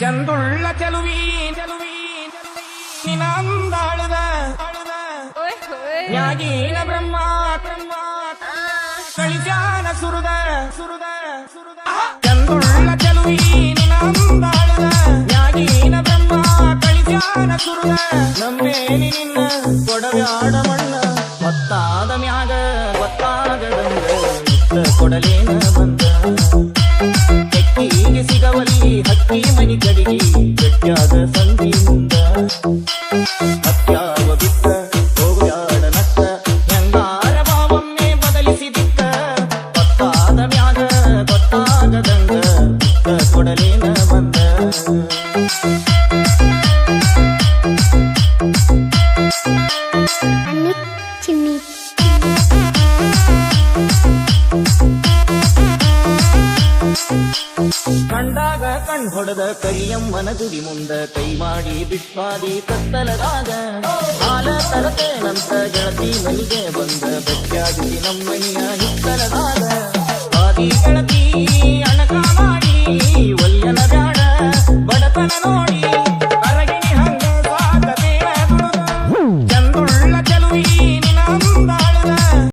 ಚಂದುಳ್ಳ ಚೆಲುವಿ ಚೆಲುವಿ ನಿನಂದಾಳದ ಓಯ್ ಓಯ್. ನ್ಯಾಗೀನ ಬ್ರಹ್ಮ ಬ್ರಹ್ಮ ಕಳಿಜಾನ ಸುರುದ ಸುರುದ ಸುರುದ. ಚಂದುಳ್ಳ ಚೆಲುವಿ ನಿನಂದಾಳದ ನ್ಯಾಗೀನ ಬ್ರಹ್ಮ ಕಳಿಜಾನ ಸುರುದ. ನಂಬೇನಿ ನಿನ್ನ ಕೊಡವ್ಯಾಡ ಮಣ್ಣ. ಗೊತ್ತಾದ ಮ್ಯಾಗ ಗೊತ್ತಾಗದಂಗ ಕೊಡಲೇನ ಬಂದ. ಮನಿ ಕಡಿಗಿ ಗಟ್ಯಾದ ಸಂಧಿ ಮುಂದ ಹತ್ಯಾವ ಬಿತ್ತ ಹೋಗ್ಯಾಡ ನತ್ತ ಹೆಂಗಾರ ಬಾವನ್ನೇ ಬದಲಿಸಿದಿಕ್ಕ ಗೊತ್ತಾದ ಮ್ಯಾಗ ಗೊತ್ತಾಗದಂಗ ಬಂದ. ಕಂಡಾಗ ಕಣ್ ಹೊಡೆದ ಕರಿಯಮ್ಮನ ಗುಡಿ ಮುಂದ ಕೈ ಮಾಡಿ ಬಿಟ್ವಾದಿ ಕತ್ತಲದಾಗ. ಹಾಲ ತರತೇನಂತ ಗೆಳತಿ ಮನಿಗೆ ಬಂದ ಬೆಟ್ಟಾಗಿ ನಮ್ಮನಿಯ ಹಿತ್ತಲದಾಗ. ಆದಿ ಗೆಳತಿ ಅಣಕ ಮಾಡಿ ಒಲ್ಲನ ಬ್ಯಾಡ, ಬಡತನ ನೋಡಿ